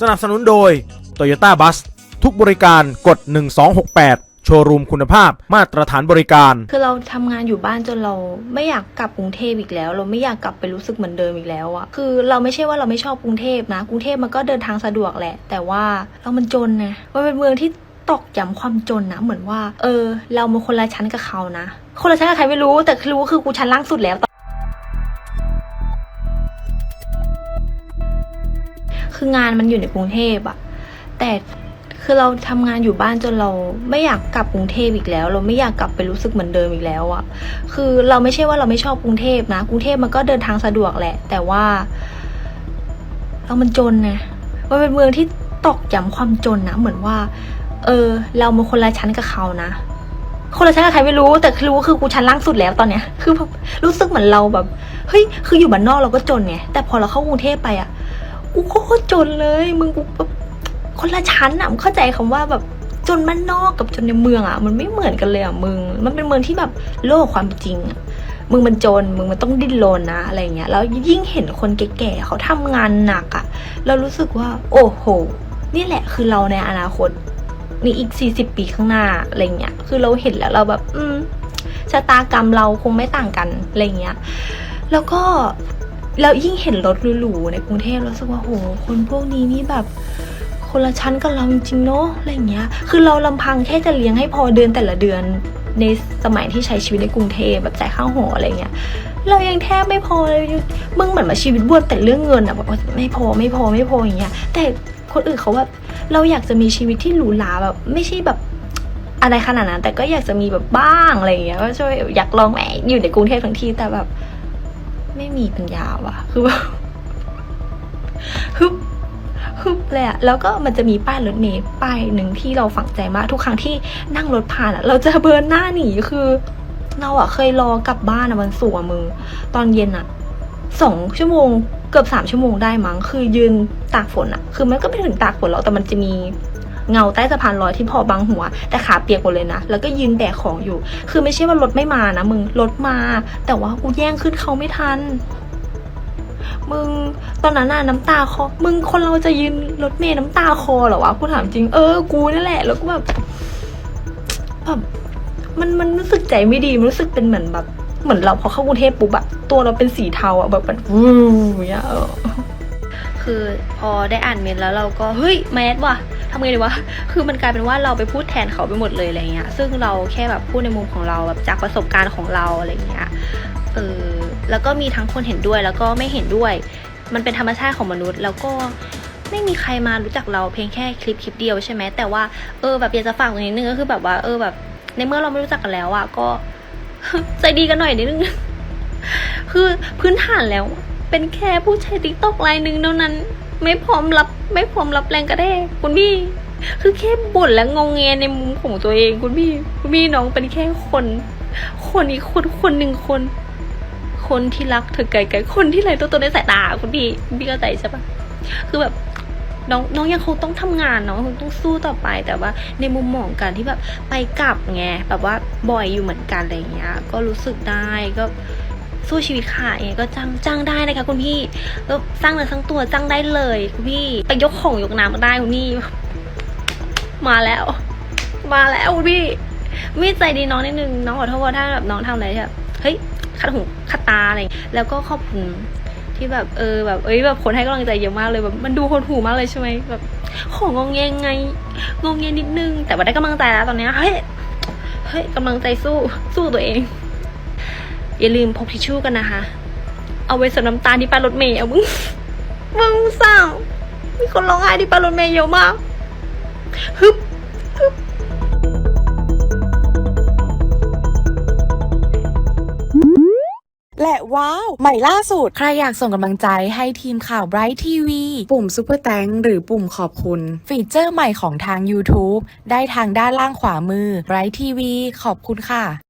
สนับสนุนโดย Toyota Bus ทุกบริการกด 1268 โชว์รูมคุณภาพมาตรฐานบริการ คือเราทำงานอยู่บ้านจนเราไม่อยากกลับกรุงเทพอีกแล้ว เราไม่อยากกลับไปรู้สึกเหมือนเดิมอีกแล้วอะคือเราไม่ใช่ว่าเราไม่ชอบกรุงเทพนะ กรุงเทพมันก็เดินทางสะดวกแหละ แต่ว่าเรามันจนไงมันเป็นเมืองที่ตอกย้ำความจนนะเหมือนว่า เออ เรามันคนละชั้นกับเขานะ คนละชั้นกับใครไม่รู้แต่รู้คือกูชั้นล่างสุดแล้ว คืองานมันอยู่ในกรุงเทพอะแต่คือเราทำงานอยู่บ้านจนเราไม่อยากกลับกรุงเทพอีกแล้ว เราไม่อยากกลับไปรู้สึกเหมือนเดิมอีกแล้วอะคือเราไม่ใช่ว่าเราไม่ชอบกรุงเทพนะกรุงเทพมันก็เดินทางสะดวกแหละ แต่ว่า เรามันจนไงมันเป็นเมืองที่ตอกย้ำความจนนะเหมือนว่า เออ เรามันคนละชั้นกับเขานะคนละชั้นกับใครไม่รู้แต่รู้คือกูชั้นล่างสุดแล้วตอนเนี้ย คือแบบรู้สึกเหมือนเราแบบเฮ้ยคืออยู่บ้านนอกเราก็จนไงแต่พอเราเข้ากรุงเทพไปอะ กูโคตรจนเลย มึงกูแบบคนละชั้นอะมึงเข้าใจคำว่าแบบจนบ้านนอกกับจนในเมืองอะมันไม่เหมือนกันเลยอะมึง มันเป็นเมืองที่แบบโลกความจริงอะมึงมันจน มึงมันต้องดิ้นรนนะอะไรเงี้ย แล้วยิ่งเห็นคนแก่ๆเขาทำงานหนักอะเรารู้สึกว่า โอ้โห นี่แหละคือเราในอนาคตมีอีก40ปีข้างหน้าอะไรเงี้ย คือเราเห็นแล้วเราแบบ อืมชะตากรรมเราคงไม่ต่างกันอะไรเงี้ย แล้วก็ เรายิ่งเห็นรถหรูๆในกรุงเทพรู้สึกว่าโห คนพวกนี้นี่แบบ คนละชั้นกับเราจริงๆเนาะอะไรเงี้ย คือเราลำพังแค่จะเลี้ยงให้พอเดือนแต่ละเดือนในสมัยที่ใช้ชีวิตในกรุงเทพแบบจ่ายค่าหออะไรเงี้ยเรายังแทบไม่พอเลยมึงเหมือนมาชีวิตบวนแต่เรื่องเงินอะแบบว่าไม่พอไม่พอไม่พออย่างเงี้ย แต่คนอื่นเขาแบบเราอยากจะมีชีวิตที่หรูหราแบบ ไม่ใช่แบบอะไรขนาดนั้น แต่ก็อยากจะมีแบบบ้างอะไรอย่างเงี้ยก็ช่วยอยากลองแหมอยู่ในกรุงเทพทั้งทีแต่แบบ ไม่มีปัญญาว่ะ คือแบบฮึบฮึบเลยอะแล้วก็มันจะมีป้ายรถเมล์ป้ายหนึ่งที่เราฝังใจมาก ทุกครั้งที่นั่งรถผ่านอะเราจะเบิร์นหน้าหนีคือ เราอะเคยรอกลับบ้านอะวันศุกร์อะมึงตอนเย็นอะสองชั่วโมงเกือบสามชั่วโมงได้มั้ง คือยืนตากฝนอะคือมันก็ไม่ถึงตากฝนหรอกแต่มันจะมี เงาใต้สะพานลอยที่พอบังหัว แต่ขาเปียกหมดเลยนะ แล้วก็ยืนแบกของอยู่ คือไม่ใช่ว่ารถไม่มานะมึงรถมา แต่ว่ากูแย่งขึ้นเขาไม่ทันมึงตอนนั้นน่ะน้ำตาคอ มึงคนเราจะยืนรถเมล์น้ำตาคอเหรอวะกูถามจริง เออ กูนี่นแหละ แล้วก็แบบแบบมันมันรู้สึกใจไม่ดี มันรู้สึกเป็นเหมือนแบบ เหมือนเราพอเข้ากรุงเทพปุ๊บอะตัวเราเป็นสีเทาอะแบบมันวูอย่างเงี้ยคือพอได้อ่านเมนแล้วเราก็ เฮ้ยแมสว่ะำไงดีวะ คือมันกลายเป็นว่าเราไปพูดแทนเขาไปหมดเลยอะไรเงี้ย ซึ่งเราแค่แบบพูดในมุมของเราแบบจากประสบการณ์ของเราอะไรเงี้ย เออ แล้วก็มีทั้งคนเห็นด้วยแล้วก็ไม่เห็นด้วย มันเป็นธรรมชาติของมนุษย์ แล้วก็ไม่มีใครมารู้จักเราเพียงแค่คลิปคลิปเดียวใช่ไหม แต่ว่าเออแบบอยากจะฝากตรงนี้นึงก็คือแบบว่าเออแบบ ในเมื่อเราไม่รู้จักกันแล้วอะก็ใจดีกันหน่อยนิดนึง คือพื้นฐานแล้ว เป็นแค่ผู้ใช้ติ๊กต็อกไลน์หนึ่งเท่านั้น ไม่พร้อมรับ ไม่พร้อมรับแรงกระแทกคุณพี่ คือแค่บ่นและงงเงในมุมของตัวเองคุณพี่ คุณพี่น้องเป็นแค่คน คนอีกคนคนหนึ่งคน คนที่รักเธอไกลๆคนที่ไรตัวตนในสายตาคุณพี่คุณพี่เข้าใจใช่ปะคือแบบน้องน้องยังคงต้องทำงานน้องคงต้องสู้ต่อไปแต่ว่า ในมุมมองการที่แบบไปกลับไงแบบว่าบ่อยอยู่เหมือนกันอะไรอย่างเงี้ย ก็รู้สึกได้ก็ สู้ชีวิตค่ะยังก็จ้างจ้างได้นะคะ คุณพี่ก็สร้างเนื้อสร้างตัวจ้างได้เลย คุณพี่ไปยกของยกน้ำก็ได้คุณพี่ มาแล้ว มาแล้วคุณพี่มีใจดีน้องนิดนึงน้องขอโทษถ้าแบบน้องทำอะไรที่แบบเฮ้ยขัดหูขัดตาอะไรอย่างเงี้ยแล้วก็ขอบคุณที่แบบเออแบบเอ้ยแบบคนให้กำลังใจเยอะมากเลยแบบมันดูคนหูมากเลยใช่ไหมแบบของงงเงไงงงเงนิดนึง แต่ว่าได้กำลังใจแล้วตอนเนี้ยเฮ้ยเฮ้ยกำลังใจสู้สู้ตัวเอง อย่าลืมพกทิชชู่กันนะคะ เอาไว้สำน้ำตาที่ป้ายรถเมย์เอามึงมึงเศร้ามีคนร้องไห้ที่ป้ายรถเมย์เยอะมากฮึบและว้าว ใหม่ล่าสุด ใครอยากส่งกำลังใจให้ทีมข่าว Bright TV ปุ่ม Super Thank หรือปุ่มขอบคุณ ฟีเจอร์ใหม่ของทาง YouTube ได้ทางด้านล่างขวามือ Bright TV ขอบคุณค่ะ